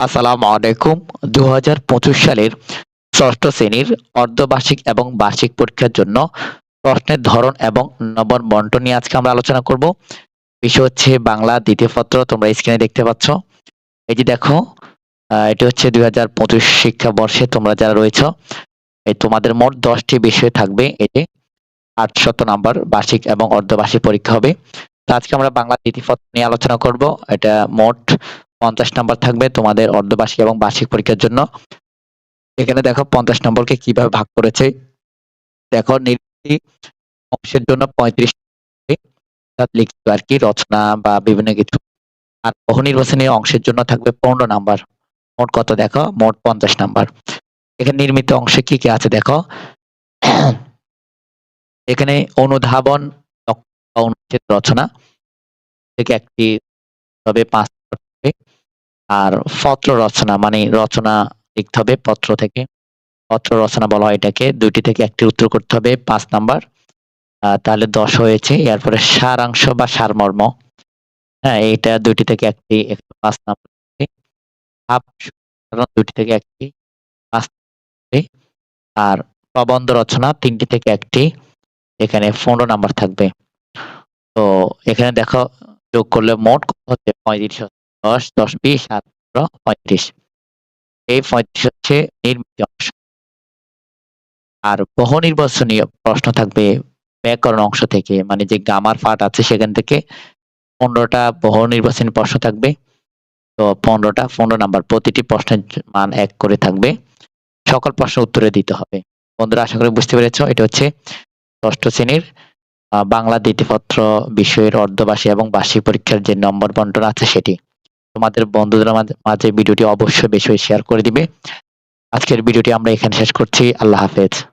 আসসালামু আলাইকুম। দুই হাজার পঁচিশ সালের ষষ্ঠ শ্রেণির অর্ধবার্ষিক এবং বার্ষিক পরীক্ষার জন্য প্রশ্নের ধরন এবং নম্বর বন্টন নিয়ে আজকে আমরা আলোচনা করব। বিষয় হচ্ছে বাংলা দ্বিতীয় পত্র, তোমরা স্ক্রিনে দেখতে পাচ্ছ। এই যে দেখো এটি হচ্ছে দুই হাজার পঁচিশ শিক্ষাবর্ষে তোমরা যারা রয়েছ, এই তোমাদের মোট দশটি বিষয় থাকবে। এতে আটশত নাম্বার বার্ষিক এবং অর্ধবার্ষিক পরীক্ষা হবে। তো আজকে আমরা বাংলা দ্বিতীয় পত্র নিয়ে আলোচনা করব। এটা মোট পঞ্চাশ নাম্বার থাকবে তোমাদের অর্ধবার্ষিক এবং বার্ষিক পরীক্ষার জন্য। এখানে দেখো পঞ্চাশ নম্বরকে কীভাবে ভাগ করেছে। দেখো অংশের জন্য পঁয়ত্রিশ লিখিত আর কি, রচনা বা বিভিন্ন কিছু। আর বহু নির্বাচনী অংশের জন্য থাকবে পনেরো নাম্বার। মোট কত দেখো? মোট পঞ্চাশ নাম্বার। এখানে নির্মিত অংশে কি কি আছে দেখো? এখানে অনুধাবন অনুচ্ছেদ, রচনা। থেকে একটি তবে পাঁচ। আর পত্র রচনা মানে রচনা লিখতে হবে পত্র থেকে। পত্র রচনা বলা হয় এটাকে। দুইটি থেকে একটি উত্তর করতে হবে, পাঁচ নাম্বার। তাহলে দশ হয়েছে। এরপরে সারাংশ বা সারমর্ম। হ্যাঁ এটা দুইটি থেকে একটি পাঁচ নাম্বার। দুইটি থেকে একটি আর প্রবন্ধ রচনা তিনটি থেকে একটি। এখানে পনেরো নাম্বার থাকবে। তো এখানে দেখো, যোগ করলে মোট কত হচ্ছে? পঁয়ত্রিশ। দশ দশ, বিশ, আর পনেরো, পঁয়ত্রিশ। এই পঁয়ত্রিশ হচ্ছে নির্মিত অংশ। আর বহু নির্বাচনীয় প্রশ্ন থাকবে ব্যাকরণ অংশ থেকে মানে যে গ্রামার পার্ট আছে সেখান থেকে। পনেরোটা বহু নির্বাচনী প্রশ্ন থাকবে। তো পনেরোটা, পনেরো নাম্বার প্রতিটি প্রশ্নের মান এক করে থাকবে। সকল প্রশ্ন উত্তরে দিতে হবে। বন্ধুরা, আশা করি বুঝতে পেরেছ, এটা হচ্ছে ষষ্ঠ শ্রেণির বাংলা দ্বিতীয়পত্র বিষয়ের অর্ধবার্ষিক এবং বার্ষিক পরীক্ষার যে নম্বর বন্টন আছে সেটি। তোমাদের বন্ধুদের মাঝে- ভিডিওটি অবশ্যই বেশি শেয়ার করে দিবে। আজকের ভিডিওটি আমরা এখানে শেষ করছি। আল্লাহ হাফেজ।